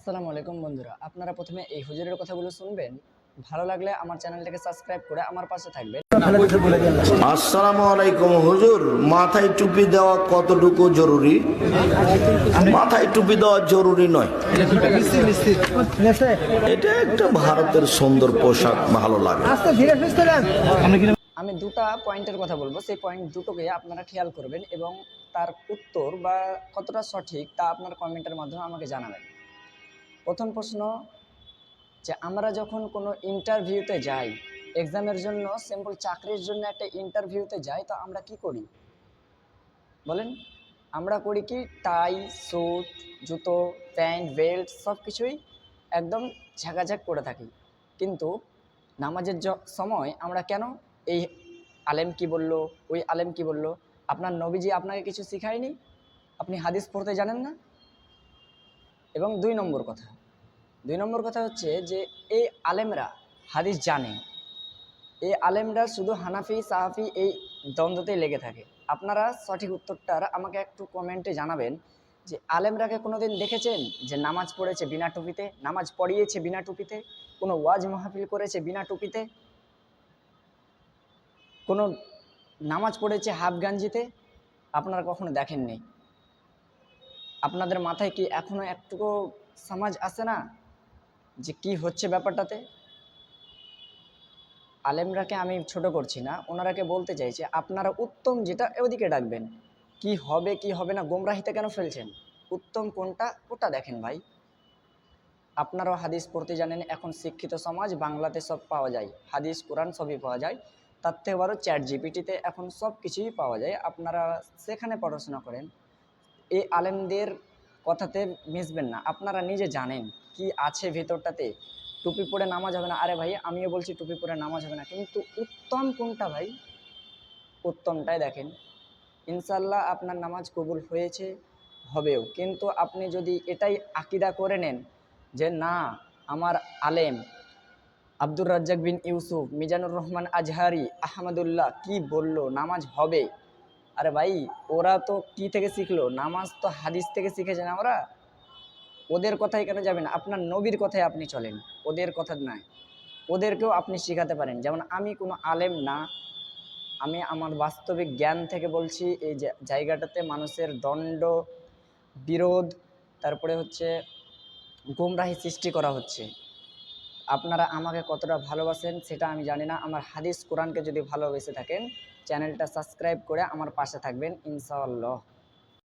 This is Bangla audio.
আসসালামু আলাইকুম বন্ধুরা। আপনারা প্রথমে এই হুজুরের কথাগুলো শুনবেন। ভালো লাগলে আমার চ্যানেলটাকে সাবস্ক্রাইব করে আমার পাশে থাকবেন। আসসালামু আলাইকুম হুজুর। মাথায় টুপি দেওয়া কতটুকু জরুরি? মাথায় টুপি দেওয়া জরুরি নয়। এটা একটা ভারতের সুন্দর পোশাক ভালো লাগে। আমি দুটো পয়েন্টের কথা বলব। সেই পয়েন্ট দুটোকে আপনারা খেয়াল করবেন এবং তার উত্তর বা কতটা সঠিক তা আপনার কমেন্টের মাধ্যমে আমাকে জানাবেন। প্রথম প্রশ্ন, যে আমরা যখন কোনো ইন্টারভিউতে যাই এক্সামের জন্য সিম্পল চাকরির জন্য একটা ইন্টারভিউতে যাই, তো আমরা কি করি? বলেন, আমরা করি কি টাই স্যুট জুতো প্যান্ট বেল্ট সব কিছুই একদম ঝাঁকাঝাক করে থাকি। কিন্তু নামাজের সময় আমরা কেন এই আলেম কি বলল, ওই আলেম কি বলল? আপনার নবীজি আপনাকে কিছু শিখায়নি? আপনি হাদিস পড়তে জানেন না? এবং দুই নম্বর কথা। দুই নম্বর কথা হচ্ছে যে, এই আলেমরা হাদিস জানে। এই আলেমরা শুধু হানাফি, সাহাফি এই দ্বন্দ্বতেই লেগে থাকে। আপনারা সঠিক উত্তরটা আমাকে একটু কমেন্টে জানাবেন যে, আলেমরাকে কোনোদিন দেখেছেন যে, নামাজ পড়েছে বিনা টুপিতে, নামাজ পড়িয়েছে বিনা টুপিতে, কোনো ওয়াজ মাহফিল করেছে বিনা টুপিতে? কোনো নামাজ পড়েছে হাফ গাঞ্জিতে আপনারা কখনো দেখেননি? আপনাদের মাথায় কি এখনও একটুকু সমাজ আসে না যে কি হচ্ছে ব্যাপারটাতে? আলেমরাকে আমি ছোট করছি না, ওনারাকে বলতে চাইছে আপনারা উত্তম যেটা ওদিকে ডাকবেন, কি হবে কি হবে না, গোমরাহিতে কেন ফেলছেন? উত্তম কোনটা, ওটা দেখেন ভাই। আপনারাও হাদিস পড়তে জানেন, এখন শিক্ষিত সমাজ, বাংলাতে সব পাওয়া যায়। হাদিস, কোরআন সবই পাওয়া যায়। তার থেকে বড় চ্যাট জিপিটিতে এখন সব কিছুই পাওয়া যায়। আপনারা সেখানে পড়াশোনা করেন। এই আলেমদের কথাতে মিশবেন না। আপনারা নিজে জানেন কি আছে ভেতরটাতে। টুপি পরে নামাজ হবে না। আরে ভাই, আমিও বলছি টুপি পরে নামাজ হবে না। কিন্তু উত্তম কোনটা ভাই? উত্তমটাই দেখেন। ইনশাল্লাহ আপনার নামাজ কবুল হয়েছে, হবেও। কিন্তু আপনি যদি এটাই আকিদা করে নেন যে, না, আমার আলেম আব্দুর রাজ্জাক বিন ইউসুফ, মিজানুর রহমান আজহারি, আহমদুল্লাহ কি বলল, নামাজ হবে? আরে ভাই, ওরা তো কি থেকে শিখলো? নামাজ তো হাদিস থেকে শিখেছে না ওরা? ওদের কথাই কেন যাবেন? আপনার নবীর কথায় আপনি চলেন। ওদের কথা নয়। ওদেরকেও আপনি শেখাতে পারেন। যেমন আমি কোনো আলেম না, আমি আমার বাস্তবিক জ্ঞান থেকে বলছি, এই জায়গাটাতে মানুষের দণ্ড, বিরোধ, তারপরে হচ্ছে গুমরাহি সৃষ্টি করা হচ্ছে। আপনারা আমাকে কতটা ভালোবাসেন সেটা আমি জানি না। আমার হাদিস কোরআনকে যদি ভালোবেসে থাকেন, চ্যানেলটা সাবস্ক্রাইব করে আমার পাশে থাকবেন, ইনশাআল্লাহ।